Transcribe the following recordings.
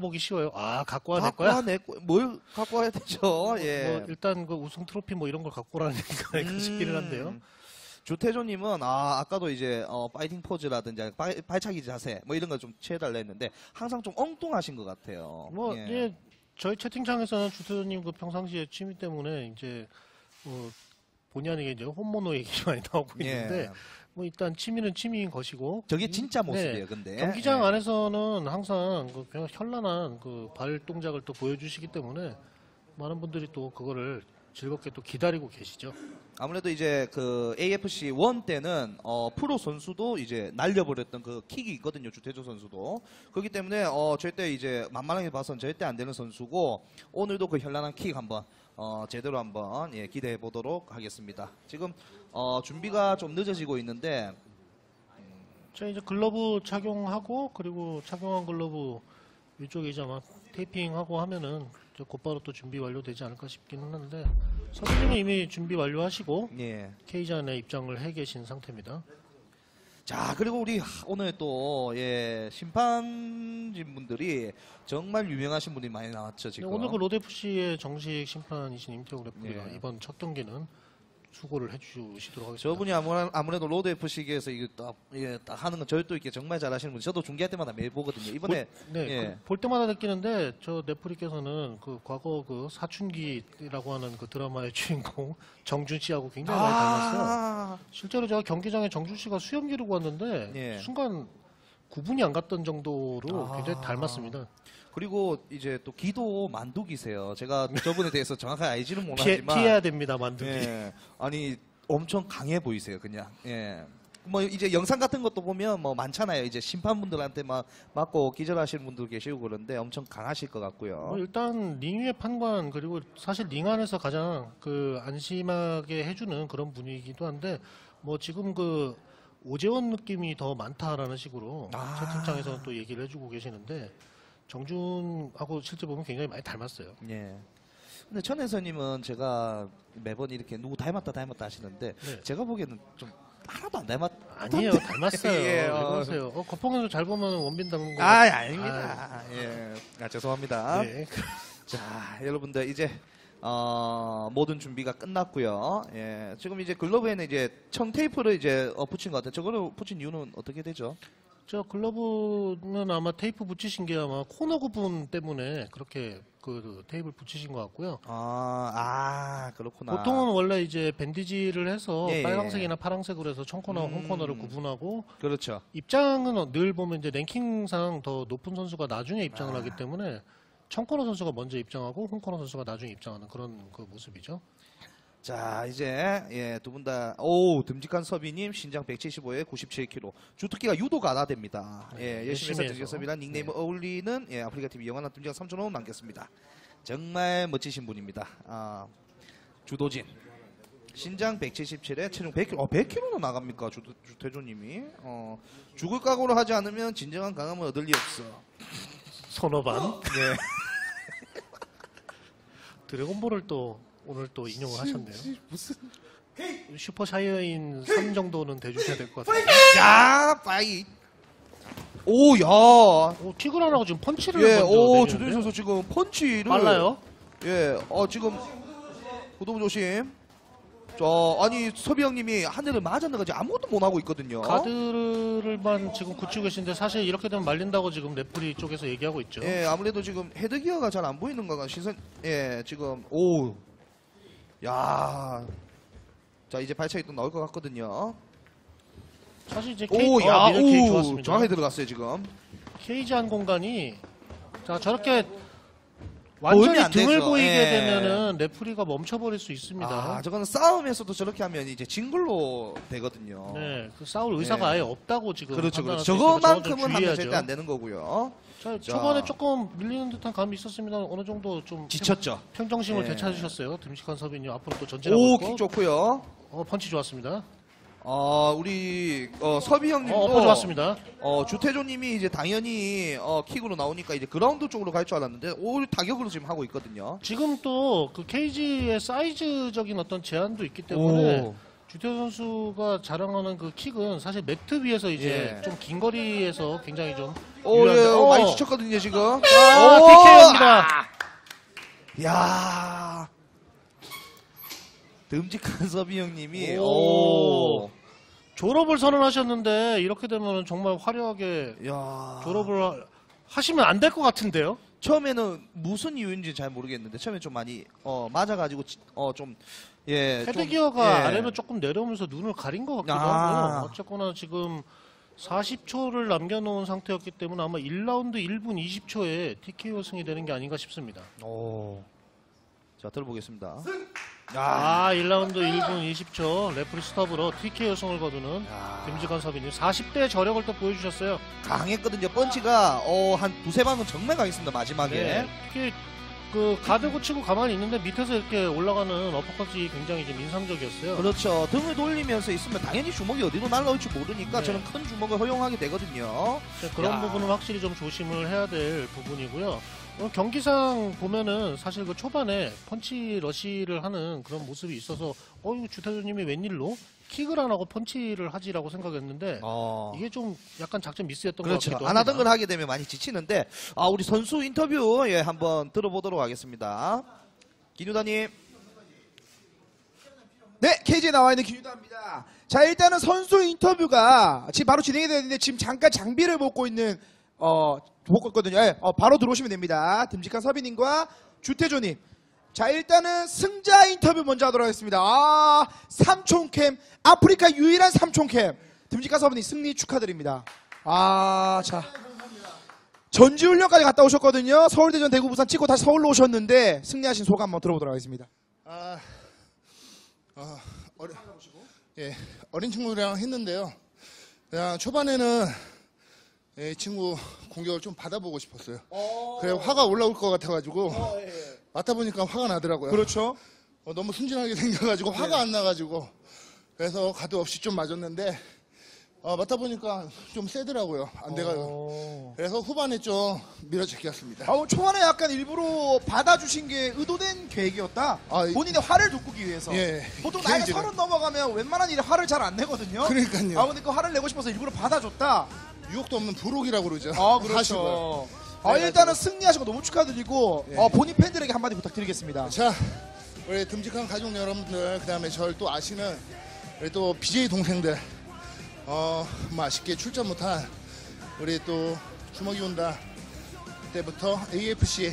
보기 쉬워요. 아 갖고 와낼 갖고 거야? 와내 거- 뭘 갖고 와야 되죠? 예. 뭐 일단 그 우승 트로피 뭐 이런 걸 갖고 오라는 얘기가 싶기는 한데요. 음. 주태조님은 아 아까도 이제 어, 파이팅 포즈라든지 발, 발차기 자세 뭐 이런 걸 좀 취해달라 했는데 항상 좀 엉뚱하신 것 같아요. 뭐 예. 예, 저희 채팅창에서는 주태님 그 평상시에 취미 때문에 이제 뭐 본의 아니게 이제 홈모노 얘기 많이 나오고 있는데 예. 뭐 일단 취미는 취미인 것이고 저게 진짜 네. 모습이에요, 근데 경기장 예. 안에서는 항상 그 그냥 현란한 그 발 동작을 또 보여주시기 때문에 많은 분들이 또 그거를 즐겁게 또 기다리고 계시죠. 아무래도 이제 그 AFC 1 때는 어, 프로 선수도 이제 날려버렸던 그 킥이 있거든요 주태조 선수도 그렇기 때문에 어, 절대 이제 만만하게 봐선 절대 안 되는 선수고 오늘도 그 현란한 킥 한번 어, 제대로 한번 예, 기대해 보도록 하겠습니다. 지금 어, 준비가 좀 늦어지고 있는데 자 이제 글러브 착용하고 그리고 착용한 글러브 위쪽에 이제 아마 테이핑하고 하면은 곧바로 또 준비 완료되지 않을까 싶기는 한데 선생님은 이미 준비 완료하시고 예. 안에 입장을 해 계신 상태입니다. 자 그리고 우리 오늘 또 예, 심판진 분들이 정말 유명하신 분이 많이 나왔죠 네, 지금. 오늘 그 로데프시의 정식 심판이신 임태호 레프리가 예. 이번 첫 경기는 수고를 해주시도록 하겠습니다. 저분이 아무래- 아무래도 로드 FC에서 이거 딱, 예, 딱 하는 건 절도 있게 정말 잘하시는 분. 저도 중계할 때마다 매일 보거든요. 이번에 네, 예. 그 볼 때마다 느끼는데 저 넷플릭께서는 그 과거 그 사춘기라고 하는 그 드라마의 주인공 정준 씨하고 굉장히 많이 닮았어요. 아, 실제로 제가 경기장에 정준 씨가 수염 기르고 왔는데 예. 순간 구분이 안 갔던 정도로 아. 굉장히 닮았습니다. 그리고 이제 또 기도 만두기세요. 제가 저분에 대해서 정확하게 알지는 피해, 못하지만 피해야 됩니다, 만두기. 예. 아니 엄청 강해 보이세요, 그냥. 예. 뭐 이제 영상 같은 것도 보면 뭐 많잖아요. 이제 심판분들한테 막 맞고 기절하시는 분들 계시고 그런데 엄청 강하실 것 같고요. 뭐 일단 링 위의 판관 그리고 사실 링 안에서 가장 그 안심하게 해주는 그런 분위기도 한데 뭐 지금 그 오재원 느낌이 더 많다라는 식으로 아. 채팅창에서는 또 얘기를 해주고 계시는데 정준하고 실제 보면 굉장히 많이 닮았어요. 예. 근데 천혜선님은 제가 매번 이렇게 누구 닮았다 닮았다 하시는데 네. 제가 보기에는 좀 하나도 안 닮았. 아니에요, 닮았어요. 예, 왜 어. 그러세요? 어, 거펑에서 잘 보면 원빈 닮은 거. 아, 아닙니다. 예. 아, 죄송합니다. 네. 자, 여러분들 이제 어, 모든 준비가 끝났고요. 예. 지금 이제 글러브에는 이제 청 테이프를 이제 어, 붙인 것 같아요. 저거를 붙인 이유는 어떻게 되죠? 저 글러브는 아마 테이프 붙이신 게 아마 코너 부분 때문에 그렇게 그 테이프를 붙이신 것 같고요. 아, 아, 그렇구나. 보통은 원래 이제 밴디지를 해서 예, 예. 빨강색이나 파랑색으로 해서 청코너와 음. 홈코너를 구분하고 그렇죠. 입장은 늘 보면 이제 랭킹상 더 높은 선수가 나중에 입장을 아. 하기 때문에 청코너 선수가 먼저 입장하고 홈코너 선수가 나중에 입장하는 그런 그 모습이죠. 자, 이제 예, 두 분 다 오, 듬직한 서비님 신장 175에 97kg. 주특기가 유도 가다됩니다. 예, 네, 열심히 열심히 해서. 드리겠습니다. 닉네임 네. 어울리는 예, 아프리카 TV 영원한 듬직한 3,000원 남겠습니다. 정말 멋지신 분입니다. 아, 주도진. 신장 177에 체중 100kg. 어, 100kg나 나갑니까? 주, 주태조님이. 어, 죽을 각오를 하지 않으면 진정한 강함을 얻을 리 없어. 선어반 네. 드래곤볼을 또 오늘 또 인용을 하셨네요. 무슨. 슈퍼 사이어인 3 정도는 대주셔야 될 것 같아요. 야, 빠이. 오, 야. 오, 티그라나고 지금 펀치를 예, 먼저 오, 내리는데요? 주도진 선수 지금 펀치를. 빨라요. 예, 어, 지금, 구동 조심. 저, 아니, 서비 형님이 한 대를 맞았는가 지금 아무것도 못 하고 있거든요. 가드를만 지금 굳히고 계신데 사실 이렇게 되면 말린다고 지금 레프리 쪽에서 얘기하고 있죠. 예, 아무래도 지금 헤드기어가 잘 안 보이는 거가 시선, 예, 지금, 오. 야 자, 이제 발차기 또 나올 것 같거든요. 사실 이제 케이, 오, 어, 야, 미들 케이 오. 좋았습니다. 정확하게 들어갔어요, 지금. 케이지 한 공간이 자 저렇게 완전히 안 등을 되죠. 보이게 예. 되면은 레프리가 멈춰버릴 수 있습니다. 아, 저거는 싸움에서도 저렇게 하면 이제 징글로 되거든요. 네, 그 싸울 의사가 예. 아예 없다고 지금 그렇죠, 그렇죠. 저거만큼은 하면. 절대 안 되는 거고요. 자, 자. 초반에 조금 밀리는 듯한 감이 있었습니다. 어느 정도 좀 지쳤죠. 평정심을 예. 되찾으셨어요. 듬직한 서빈이 앞으로 또 전진하고 오, 있고. 킥 좋고요. 어, 펀치 좋았습니다. 어, 우리 어, 서비 형님도 어, 좋았습니다. 어, 주태조님이 이제 당연히 어, 킥으로 나오니까 이제 그라운드 쪽으로 갈 줄 알았는데 오 타격으로 지금 하고 있거든요. 지금 또 그 케이지의 사이즈적인 어떤 제한도 있기 때문에 오. 주태호 선수가 자랑하는 그 킥은 사실 매트 위에서 이제 예. 좀긴 거리에서 굉장히 좀 오, 예, 유리한데- 어, 많이 어. 지쳤거든요, 지금. 아, 오, TKO입니다. 야 듬직한 서비 형님이, 오. 오. 졸업을 선언하셨는데 이렇게 되면 정말 화려하게 야 졸업을 하- 하시면 안 될 것 같은데요? 처음에는 무슨 이유인지 잘 모르겠는데, 처음에 좀 많이, 어, 맞아가지고, 지- 어, 좀, 예. 좀, 헤드기어가 예. 아래로 조금 내려오면서 눈을 가린 것 같기도 아. 하고요. 어쨌거나 지금 40초를 남겨놓은 상태였기 때문에 아마 1라운드 1분 20초에 TKO 승이 되는 게 아닌가 싶습니다. 오. 자, 들어보겠습니다. 아, 1라운드 1분 20초 레프리 스톱으로 TKO 승을 거두는 야. 김지관 서비님 40대 저력을 또 보여주셨어요. 강했거든요. 펀치가, 어, 한 두세 방은 정말 강했습니다, 마지막에. 네. 특히 그 가드 고치고 가만히 있는데 밑에서 이렇게 올라가는 어퍼컷이 굉장히 좀 인상적이었어요. 그렇죠. 등을 돌리면서 있으면 당연히 주먹이 어디로 날라올지 모르니까 네. 저는 큰 주먹을 허용하게 되거든요. 네, 그런 야. 부분은 확실히 좀 조심을 해야 될 부분이고요. 어, 경기상 보면은 사실 그 초반에 펀치 러시를 하는 그런 모습이 있어서 어 이거 주태조님이 웬일로 킥을 안 하고 펀치를 하지라고 생각했는데 어. 이게 좀 약간 작전 미스였던 그렇죠. 것 같기도 안 하던. 걸 하게 되면 많이 지치는데, 아, 우리 선수 인터뷰, 예, 한번 들어보도록 하겠습니다. 기누다님. 네, KG에 나와 있는 김유다입니다. 자, 일단은 선수 인터뷰가 지금 바로 진행이 되는데 지금 잠깐 장비를 벗고 있는 어 벗고 있거든요. 예, 어, 바로 들어오시면 됩니다. 듬직한 서비님과 주태조님. 자, 일단은 승자 인터뷰 먼저 하도록 하겠습니다. 아, 삼촌캠 아프리카 유일한 삼촌캠 듬직한 서비님 승리 축하드립니다. 아, 자. 전지훈련까지 갔다 오셨거든요. 서울대전 대구 부산 찍고 다시 서울로 오셨는데 승리하신 소감 한번 들어보도록 하겠습니다. 아, 아, 어린, 예, 어린 친구랑 했는데요. 그냥 초반에는 예, 이 친구 공격을 좀 받아보고 싶었어요. 그래 화가 올라올 것 같아가지고 맞다 보니까 화가 나더라고요. 그렇죠. 어, 너무 순진하게 생겨가지고 화가 안 나가지고 그래서 가도 없이 좀 맞았는데 어, 맞다 보니까 좀 세더라고요. 안 돼가요. 그래서 후반에 좀 밀어제꼈습니다. 아, 초반에 약간 일부러 받아주신 게 의도된 계획이었다. 아, 이- 본인의 화를 돋구기 위해서. 예. 보통 나이가. 서른 넘어가면 웬만한 일에 화를 잘 안 내거든요. 그러니까요. 아, 근데 그 화를 내고 싶어서 일부러 받아줬다. 유혹도 없는 부록이라고 그러죠. 아. 그렇죠. 아, 네, 일단은 승리하신 거 너무 축하드리고, 예. 어, 본인 팬들에게 한마디 부탁드리겠습니다. 자, 우리 듬직한 가족 여러분들, 그 다음에 저를 또 아시는 우리 또 BJ 동생들, 어, 뭐 아쉽게 출전 못한 우리 또 주먹이 온다 때부터 AFC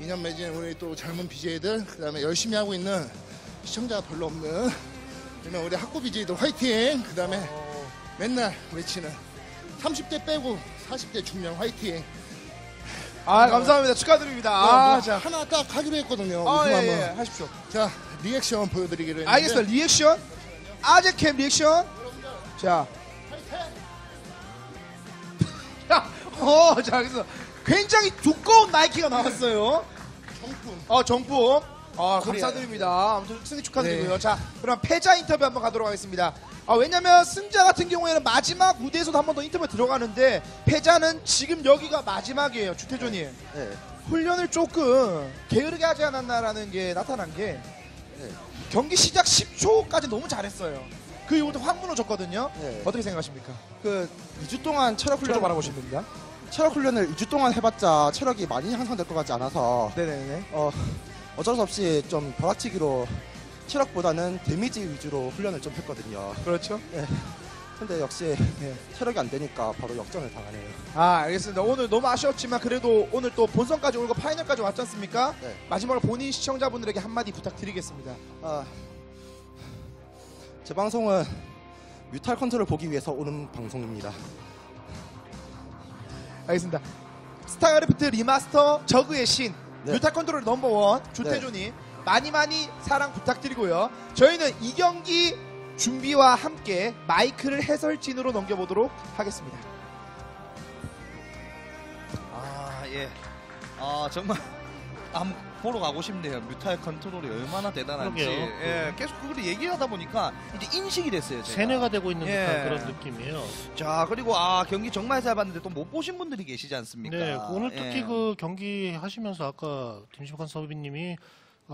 2년 맺은 우리 또 젊은 BJ들, 그 다음에 열심히 하고 있는 시청자가 별로 없는 그러면 우리 학고 BJ들 화이팅! 그 다음에 맨날 외치는 30대 빼고 40대 중년 화이팅! 아, 감사합니다. 축하드립니다. 아, 아, 자. 하나 딱 하기로 했거든요. 아, 우승 예, 한번. 예, 하십시오. 자, 리액션 보여드리기로 했는데 알겠습니다. 리액션. 아재캠 리액션. 자. 자, 어, 자, 그래서 굉장히 두꺼운 나이키가 나왔어요. 정품. 어, 정품. 아. 감사드립니다. 아무튼 승리 축하드리고요. 네. 자, 그럼 패자 인터뷰 한번 가도록 하겠습니다. 아, 왜냐면 승자 같은 경우에는 마지막 무대에서도 한 번 더 인터뷰 들어가는데 패자는 지금 여기가 마지막이에요. 주태조님. 네. 훈련을 조금 게으르게 하지 않았나라는 게 나타난 게 경기 시작 10초까지 너무 잘했어요. 그 이후부터 확 무너졌거든요. 네. 어떻게 생각하십니까? 그 2주 동안 체력 훈련 바라보시면 됩니다. 체력 훈련을 2주 동안 해봤자 체력이 많이 향상될 것 같지 않아서 네네네. 어 어쩔 수 없이 좀 벼락치기로 체력보다는 데미지 위주로 훈련을 좀 했거든요. 그렇죠. 근데 역시 예, 체력이 안 되니까 바로 역전을 당하네요. 아 알겠습니다. 오늘 너무 아쉬웠지만 그래도 오늘 또 본선까지 오고 파이널까지 왔지 않습니까? 네. 마지막으로 본인 시청자분들에게 한마디 부탁드리겠습니다. 아, 제 방송은 뮤탈 컨트롤 보기 위해서 오는 방송입니다. 알겠습니다. 스타크래프트 리마스터 저그의 신 네. 뮤탈 컨트롤 넘버원 조태준이 많이 많이 사랑 부탁드리고요. 저희는 이 경기 준비와 함께 마이크를 해설진으로 넘겨보도록 하겠습니다. 아, 예. 아, 정말. 암, 보러 가고 싶네요. 뮤타의 컨트롤이 얼마나 대단한지. 그러게요. 예, 계속 그걸 얘기하다 보니까 이제 인식이 됐어요. 제가. 세뇌가 되고 있는 예. 듯한 그런 느낌이에요. 자, 그리고 아, 경기 정말 잘 봤는데 또 못 보신 분들이 계시지 않습니까? 네, 오늘 예. 특히 예. 그 경기 하시면서 아까 김시관 서비님이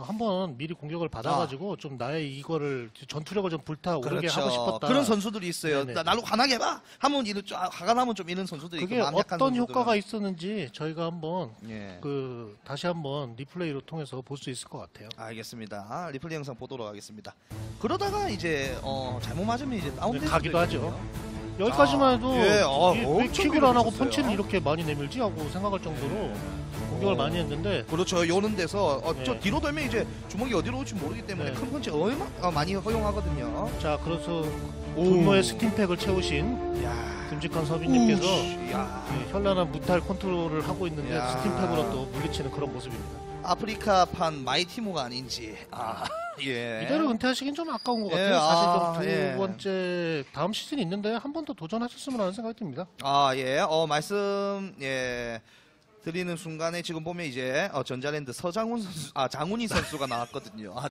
한번 미리 공격을 받아가지고 좀 나의 이거를 전투력을 좀 불타오르게 하고 싶었다. 그렇죠. 그런 선수들이 있어요. 네네. 나- 나로 화나게 해봐. 하면 이런 좀 화가 나면 좀 이런 선수들이 그게 있고 어떤 선수들은. 효과가 있었는지 저희가 한번 예. 그 다시 한번 리플레이로 통해서 볼 수 있을 것 같아요. 알겠습니다. 리플레이 영상 보도록 하겠습니다. 그러다가 이제 어, 잘못 맞으면 이제 다운될 네, 가기도 하죠. 여기까지만 아, 해도 예, 어, 이- 왜 킥을 안 하고. 펀치를 이렇게 많이 내밀지 하고 생각할 정도로 공격을 어. 많이 했는데 그렇죠. 요는 데서 어, 저 네. 뒤로 돌면 이제 주먹이 어디로 올지 모르기 때문에 네. 큰 펀치 얼마 어, 많이 허용하거든요. 자 그래서 분노의 스팀팩을 채우신 야. 듬직한 서빈님께서 야. 예, 현란한 무탈 컨트롤을 하고 있는데 야. 스팀팩으로 또 물리치는 그런 모습입니다. 아프리카판 마이티모가 아닌지. 아, 예. 이대로 은퇴하시긴 좀 아까운 것 예, 같아요. 아, 사실 좀두 예. 번째 다음 시즌 있는데 한 번 더 도전하셨으면 하는 생각이 듭니다. 아, 예. 어, 말씀, 예. 드리는 순간에 지금 보면 이제 어, 전자랜드 서장훈 선수, 아, 장훈희 선수가 나왔거든요. 아,